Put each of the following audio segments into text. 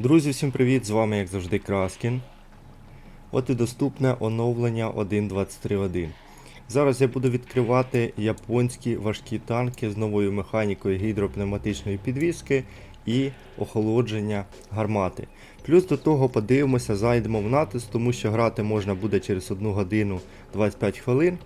Друзі, всім привіт! З вами, як завжди, Краскін. От і доступне оновлення 1.23.1. Зараз я буду відкривати японські важкі танки з новою механікою гідропневматичної підвіски і охолодження гармати. Плюс до того подивимося, зайдемо в натиск, тому що грати можна буде через 1 годину 25 хвилин.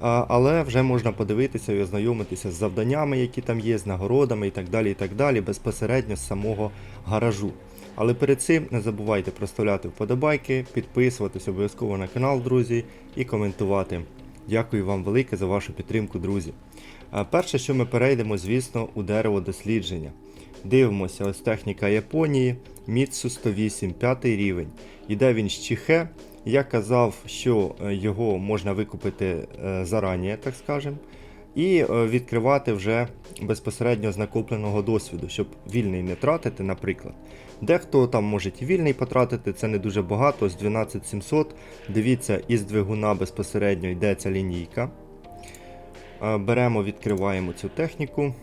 Але вже можна подивитися і ознайомитися з завданнями, які там є, з нагородами і так далі, і так далі, безпосередньо з самого гаражу. Але перед цим не забувайте проставляти вподобайки, підписуватись обов'язково на канал, друзі, і коментувати. Дякую вам велике за вашу підтримку, друзі. Перше, що ми перейдемо, звісно, у дерево дослідження. Дивимося, ось техніка Японії, Міцу 108, 5 рівень. Іде він з Чіхе. Я казав, що е, його можна викупити е, зарані, так скажемо, і е, відкривати вже безпосередньо з накопленого досвіду, щоб вільний не тратити, наприклад. Дехто там може і вільний потратити, це не дуже багато, ось 12700. Дивіться, із двигуна безпосередньо йде ця лінійка. Е, Беремо, відкриваємо цю техніку.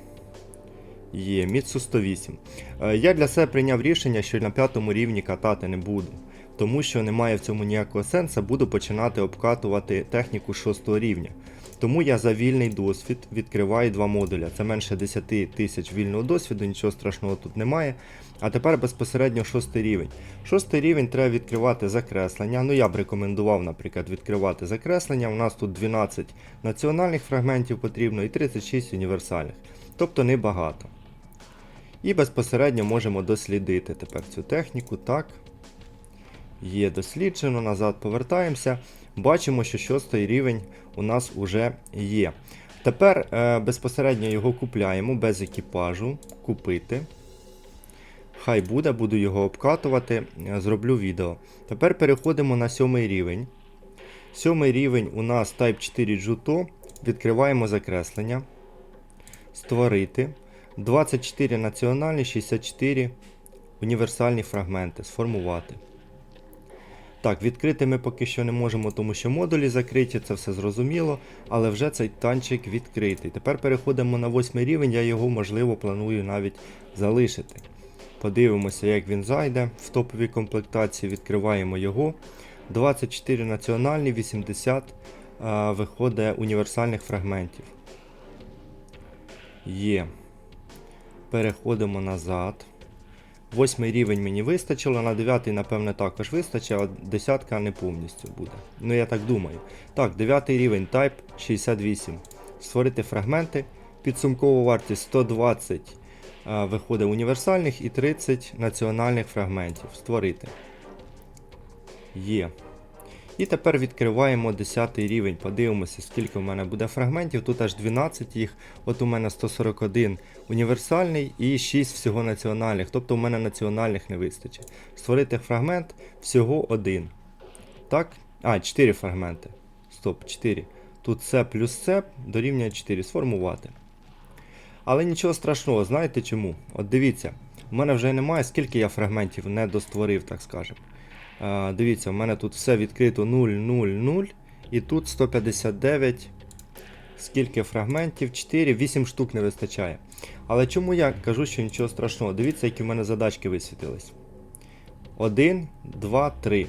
Є, Міцу 108. Е, Я для себе прийняв рішення, що на п'ятому рівні катати не буду. Тому що немає в цьому ніякого сенсу, буду починати обкатувати техніку 6 рівня. Тому я за вільний досвід відкриваю два модуля. Це менше 10 тисяч вільного досвіду, нічого страшного тут немає. А тепер безпосередньо 6 рівень. 6 рівень треба відкривати закреслення. Ну я б рекомендував, наприклад, відкривати закреслення. У нас тут 12 національних фрагментів потрібно і 36 універсальних. Тобто небагато. І безпосередньо можемо дослідити тепер цю техніку. Так. Є досліджено, назад повертаємося. Бачимо, що шостий рівень у нас вже є. Тепер е, безпосередньо його купляємо без екіпажу. Купити. Хай буде, буду його обкатувати, е, зроблю відео. Тепер переходимо на сьомий рівень. Сьомий рівень у нас Type 4 Juto. Відкриваємо закреслення. Створити. 24 національні, 64 універсальні фрагменти. Сформувати. Так, відкрити ми поки що не можемо, тому що модулі закриті, це все зрозуміло, але вже цей танчик відкритий. Тепер переходимо на восьмий рівень, я його, можливо, планую навіть залишити. Подивимося, як він зайде. В топовій комплектації відкриваємо його. 24 національні, 80 а, виходить універсальних фрагментів. Є. Переходимо назад. Восьмий рівень мені вистачило, на дев'ятий, напевне, також вистачить, а десятка не повністю буде. Ну, я так думаю. Так, дев'ятий рівень Type 68. Створити фрагменти. Підсумкову вартість 120 а, виходить універсальних і 30 національних фрагментів. Створити. Є. І тепер відкриваємо 10 рівень. Подивимося, скільки в мене буде фрагментів. Тут аж 12 їх. От у мене 141 універсальний і 6 всього національних. Тобто у мене національних не вистачить. Створити фрагмент всього один. Так? А, 4 фрагменти. Стоп, 4. Тут це плюс це дорівнює 4. Сформувати. Але нічого страшного, знаєте чому? От дивіться, у мене вже немає, скільки я фрагментів не достворив, так скажемо. Дивіться, у мене тут все відкрито 0, 0, 0. І тут 159. Скільки фрагментів? 4, 8 штук не вистачає. Але чому я кажу, що нічого страшного? Дивіться, які в мене задачки висвітились. 1, 2, 3.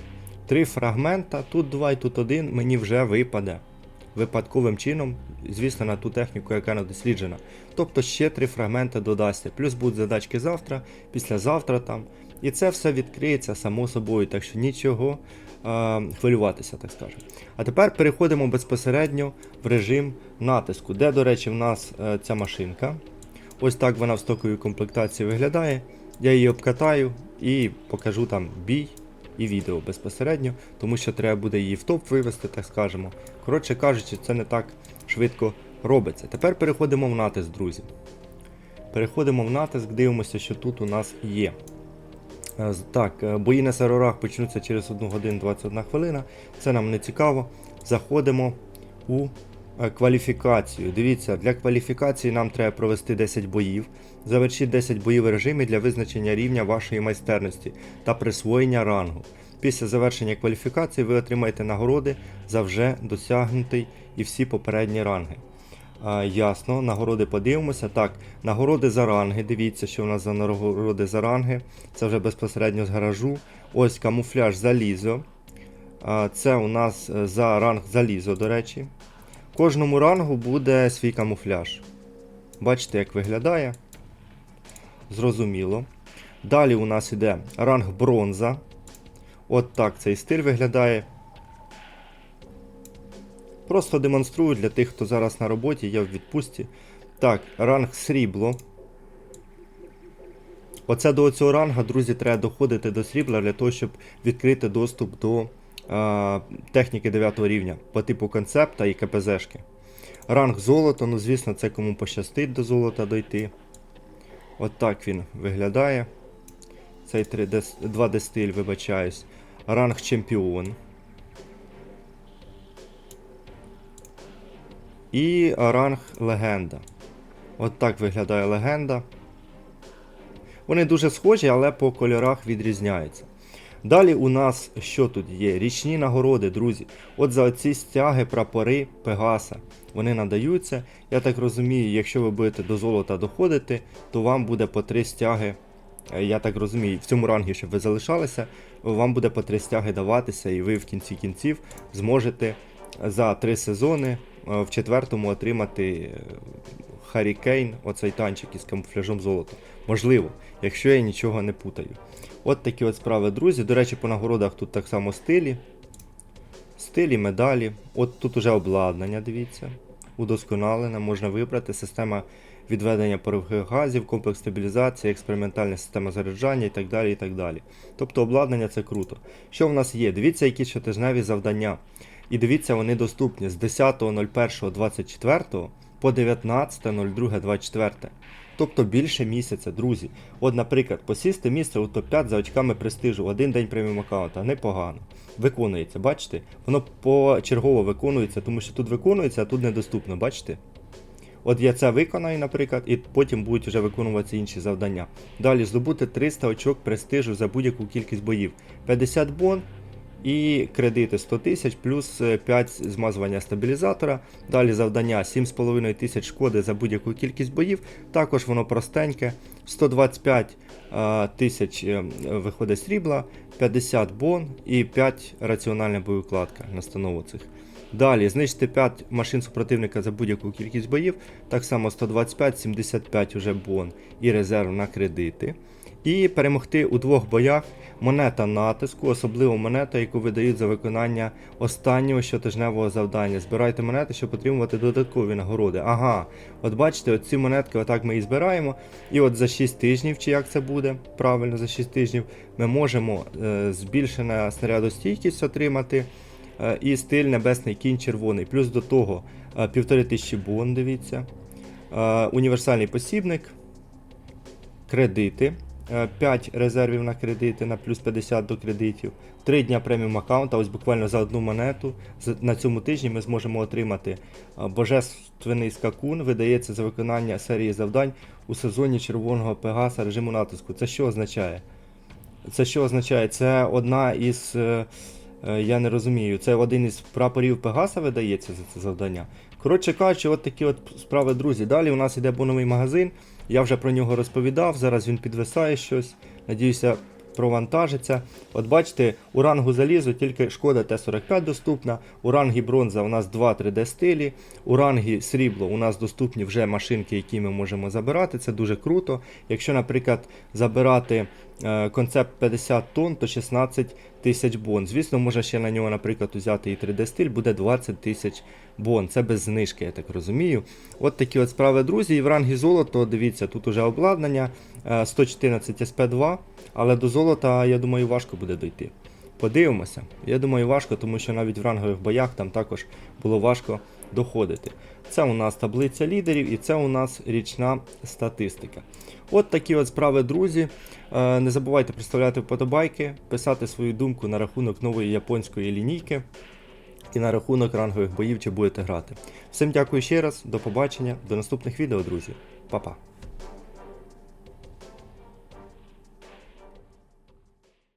Три фрагмента, тут 2 і тут 1 мені вже випаде. Випадковим чином, звісно, на ту техніку, яка не досліджена. Тобто ще три фрагменти додасться. Плюс будуть задачки завтра, післязавтра там. І це все відкриється само собою, так що нічого е, хвилюватися, так скажемо. А тепер переходимо безпосередньо в режим натиску, де, до речі, в нас е, ця машинка. Ось так вона в стоковій комплектації виглядає. Я її обкатаю і покажу там бій і відео безпосередньо, тому що треба буде її в топ вивести, так скажемо. Коротше кажучи, це не так швидко робиться. Тепер переходимо в натиск, друзі. Переходимо в натиск, дивимося, що тут у нас є. Е, Так, е, бої на серверах почнуться через 1 годину 21 хвилина. Це нам не цікаво. Заходимо у кваліфікацію. Дивіться, для кваліфікації нам треба провести 10 боїв. Завершіть 10 боїв в режимі для визначення рівня вашої майстерності та присвоєння рангу. Після завершення кваліфікації ви отримаєте нагороди за вже досягнутий і всі попередні ранги. А, ясно, нагороди подивимося. Так, нагороди за ранги. Дивіться, що в нас за нагороди за ранги. Це вже безпосередньо з гаражу. Ось камуфляж залізо. А, це у нас е, за ранг залізо, до речі. Кожному рангу буде свій камуфляж. Бачите, як виглядає. Зрозуміло. Далі у нас іде ранг бронза. От так цей стиль виглядає. Просто демонструю для тих, хто зараз на роботі, я в відпустці. Так, ранг срібло. Оце до цього ранга, друзі, треба доходити до срібла для того, щоб відкрити доступ до техніки 9 рівня по типу концепта і КПЗшки. Ранг золото, ну звісно, це кому пощастить до золота дойти. От так він виглядає. Цей 3D, 2D стиль, вибачаюсь. Ранг чемпіон. І ранг легенда. От так виглядає легенда. Вони дуже схожі, але по кольорах відрізняються. Далі у нас що тут є? Річні нагороди, друзі. От за ці стяги, прапори Пегаса. Вони надаються. Я так розумію, якщо ви будете до золота доходити, то вам буде по три стяги. е, Я так розумію, в цьому рангі, щоб ви залишалися, вам буде по три стяги даватися, і ви в кінці кінців зможете за три сезони е, в четвертому отримати Харікейн, оцей танчик із камуфляжом золота. Можливо, якщо я нічого не путаю. От такі от справи, друзі. До речі, по нагородах тут так само стилі. Стилі, медалі. От тут уже обладнання, дивіться. Удосконалене, можна вибрати. Система відведення парових газів, комплекс стабілізації, експериментальна система заряджання і так далі. і так далі. Тобто обладнання це круто. Що в нас є? Дивіться, які щотижневі завдання. І дивіться, вони доступні з 10.01.24 по 19.02.24. Тобто більше місяця, друзі. От, наприклад, посісти місце у топ-5 за очками престижу, один день преміум аккаунта, непогано. Виконується, бачите? Воно почергово виконується, тому що тут виконується, а тут недоступно, бачите? От я це виконаю, наприклад, і потім будуть вже виконуватися інші завдання. Далі здобути 300 очок престижу за будь-яку кількість боїв. 50 бон і кредити 100 тисяч плюс е, 5 змазування стабілізатора. Далі завдання 7,5 тисяч шкоди за будь-яку кількість боїв. Також воно простеньке. 125 е, тисяч е, виходить срібла, 50 бон і 5 раціональна боєукладка настанову цих. Далі знищити 5 машин супротивника за будь-яку кількість боїв. Так само 125, 75 уже бон і резерв на кредити. І перемогти у двох боях монета натиску, особливо монета, яку видають за виконання останнього щотижневого завдання. Збирайте монети, щоб отримувати додаткові нагороди. Ага, от бачите, от ці монетки, отак ми і збираємо. І от за 6 тижнів, чи як це буде, правильно, за 6 тижнів, ми можемо е, збільшену снарядостійкість отримати. Е, і стиль небесний кінь червоний. Плюс до того е, півтори тисячі бон, дивіться. Е, Універсальний посібник, кредити. 5 резервів на кредити на плюс 50 до кредитів. 3 дня преміум аккаунта, ось буквально за одну монету. На цьому тижні ми зможемо отримати е, божественний скакун, видається за виконання серії завдань у сезоні червоного пегаса режиму натиску. Це що означає? Це що означає? Це одна із. е, е, Я не розумію, це один із прапорів Пегаса видається за це завдання. Коротше кажучи, от такі от справи, друзі. Далі у нас іде боновий магазин. Я вже про нього розповідав. Зараз він підвисає щось. Надіюся, провантажиться. От бачите, у рангу залізу тільки шкода Т-45 доступна. У рангі бронза у нас 2 3D стилі. У рангі срібло у нас доступні вже машинки, які ми можемо забирати. Це дуже круто. Якщо, наприклад, забирати концепт 50 тонн, то 16 тисяч бон. Звісно, можна ще на нього, наприклад, взяти і 3D стиль, буде 20 тисяч бон. Це без знижки, я так розумію. От такі от справи, друзі. І в рангі золото, дивіться, тут уже обладнання е, 114 SP2, але до золота, я думаю, важко буде дойти. Подивимося. Я думаю, важко, тому що навіть в рангових боях там також було важко доходити. Це у нас таблиця лідерів і це у нас річна статистика. От такі от справи, друзі. Е, Не забувайте представляти вподобайки, писати свою думку на рахунок нової японської лінійки і на рахунок рангових боїв, чи будете грати. Всім дякую ще раз, до побачення, до наступних відео, друзі. Па-па.